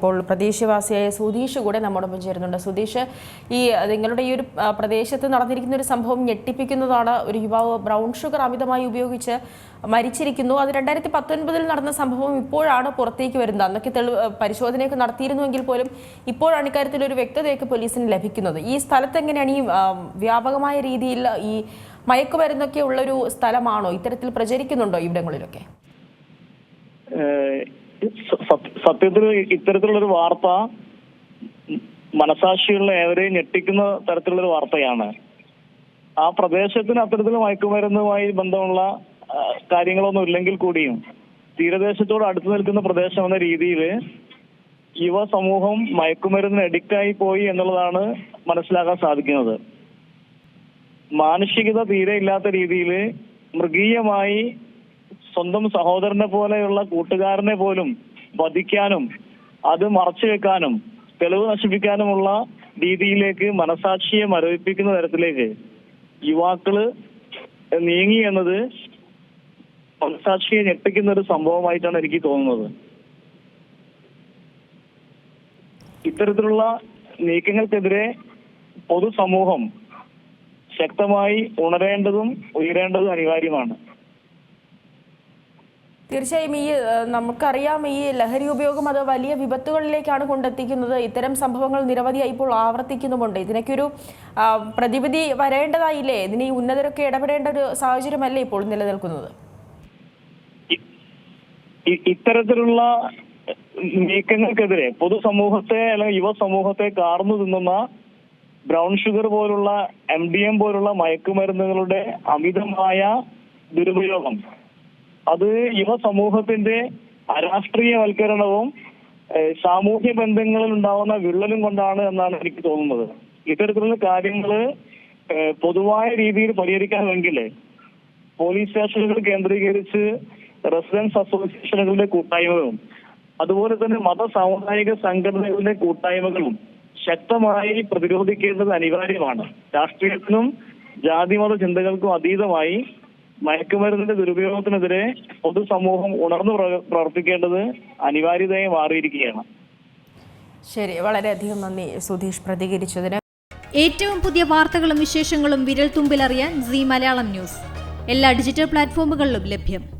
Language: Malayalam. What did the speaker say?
ഇപ്പോൾ പ്രദേശവാസിയായ സുധീഷ് കൂടെ നമ്മോടൊപ്പം ചേരുന്നുണ്ട്. സുധീഷ് ഈ നിങ്ങളുടെ ഈ ഒരു പ്രദേശത്ത് നടന്നിരിക്കുന്ന ഒരു സംഭവം ഞെട്ടിപ്പിക്കുന്നതാണ്. ഒരു യുവാവ് ബ്രൗൺ ഷുഗർ അമിതമായി ഉപയോഗിച്ച് മരിച്ചിരിക്കുന്നു. അത് രണ്ടായിരത്തി പത്തൊൻപതിൽ നടന്ന സംഭവം ഇപ്പോഴാണ് പുറത്തേക്ക് വരുന്നത്. അന്നൊക്കെ തെളിവ് പരിശോധനയൊക്കെ നടത്തിയിരുന്നുവെങ്കിൽ പോലും ഇപ്പോഴാണ് ഇക്കാര്യത്തിൽ ഒരു വ്യക്തതയൊക്കെ പോലീസിന് ലഭിക്കുന്നത്. ഈ സ്ഥലത്ത് എങ്ങനെയാണ് ഈ വ്യാപകമായ രീതിയിൽ ഈ മയക്കുമരുന്നൊക്കെ ഉള്ളൊരു സ്ഥലമാണോ? ഇത്തരത്തിൽ പ്രചരിക്കുന്നുണ്ടോ ഇവിടങ്ങളിലൊക്കെ? സത്യത്തിൽ ഇത്തരത്തിലുള്ള ഒരു വാർത്ത മനസാക്ഷിയുള്ള ഏവരെയും ഞെട്ടിക്കുന്ന തരത്തിലുള്ള ഒരു വാർത്തയാണ്. ആ പ്രദേശത്തിന് അത്തരത്തിൽ മയക്കുമരുന്നുമായി ബന്ധമുള്ള കാര്യങ്ങളൊന്നും ഇല്ലെങ്കിൽ കൂടിയും തീരദേശത്തോട് അടുത്തു നിൽക്കുന്ന പ്രദേശം എന്ന രീതിയിൽ യുവ സമൂഹം മയക്കുമരുന്നിന് അഡിക്റ്റായി പോയി എന്നുള്ളതാണ് മനസ്സിലാക്കാൻ സാധിക്കുന്നത്. മാനുഷികത തീരെ ഇല്ലാത്ത രീതിയിൽ മൃഗീയമായി സ്വന്തം സഹോദരനെ പോലെയുള്ള കൂട്ടുകാരനെ പോലും വധിക്കാനും അത് മറച്ചു വെക്കാനും തെളിവ് നശിപ്പിക്കാനുമുള്ള രീതിയിലേക്ക് മനസാക്ഷിയെ മരവിപ്പിക്കുന്ന തരത്തിലേക്ക് യുവാക്കൾ നീങ്ങി എന്നത് മനസാക്ഷിയെ ഞെട്ടിക്കുന്ന ഒരു സംഭവമായിട്ടാണ് എനിക്ക് തോന്നുന്നത്. ഇത്തരത്തിലുള്ള നീക്കങ്ങൾക്കെതിരെ പൊതുസമൂഹം ശക്തമായി ഉണരേണ്ടതും ഉയരേണ്ടതും അനിവാര്യമാണ്. തീർച്ചയായും ഈ നമുക്കറിയാം ഈ ലഹരി ഉപയോഗം അത് വലിയ വിപത്തുകളിലേക്കാണ് കൊണ്ടെത്തിക്കുന്നത്. ഇത്തരം സംഭവങ്ങൾ നിരവധിയായി ഇപ്പോൾ ആവർത്തിക്കുന്നുമുണ്ട്. ഇതിനൊക്കെ ഒരു പ്രതിവിധി വരേണ്ടതായില്ലേ? ഇതിന് ഈ ഉന്നതരൊക്കെ ഇടപെടേണ്ട ഒരു സാഹചര്യമല്ലേ ഇപ്പോൾ നിലനിൽക്കുന്നത്? ഇത്തരത്തിലുള്ള നീക്കങ്ങൾക്കെതിരെ പൊതുസമൂഹത്തെ അല്ലെങ്കിൽ യുവസമൂഹത്തെ കാർന്നു തിന്നുന്ന ബ്രൗൺ ഷുഗർ പോലുള്ള എം ഡി എം പോലുള്ള മയക്കുമരുന്നുകളുടെ അമിതമായ ദുരുപയോഗം അത് യുവ സമൂഹത്തിന്റെ അരാഷ്ട്രീയവൽക്കരണവും സാമൂഹ്യ ബന്ധങ്ങളിൽ ഉണ്ടാവുന്ന വിള്ളലും കൊണ്ടാണ് എന്നാണ് എനിക്ക് തോന്നുന്നത്. ഇത്തരത്തിലുള്ള കാര്യങ്ങൾ ഏഹ്, പൊതുവായ രീതിയിൽ പരിഹരിക്കാമെങ്കിൽ പോലീസ് സ്റ്റേഷനുകൾ കേന്ദ്രീകരിച്ച് റെസിഡൻസ് അസോസിയേഷനുകളുടെ കൂട്ടായ്മകളും അതുപോലെ തന്നെ മത സാമുദായിക സംഘടനകളുടെ കൂട്ടായ്മകളും ശക്തമായി പ്രതിരോധിക്കേണ്ടത് അനിവാര്യമാണ്. രാഷ്ട്രീയത്തിനും ജാതിമത ചിന്തകൾക്കും അതീതമായി മയക്കുമരുന്നിന്റെ ദുരുപയോഗത്തിനെതിരെ പൊതുസമൂഹം ഉണർന്നു പ്രവർത്തിക്കേണ്ടത് അനിവാര്യതയായി മാറിയിരിക്കുകയാണ്. ശരി വളരെയധികം നന്ദി സുധീഷ് പ്രതികരിച്ചതിന്. ഏറ്റവും പുതിയ വാർത്തകളും വിശേഷങ്ങളും വിരൽ തുമ്പിലറിയാൻ സി മലയാളം ന്യൂസ്. എല്ലാ ഡിജിറ്റൽ പ്ലാറ്റ്ഫോമുകളിലും ലഭ്യം.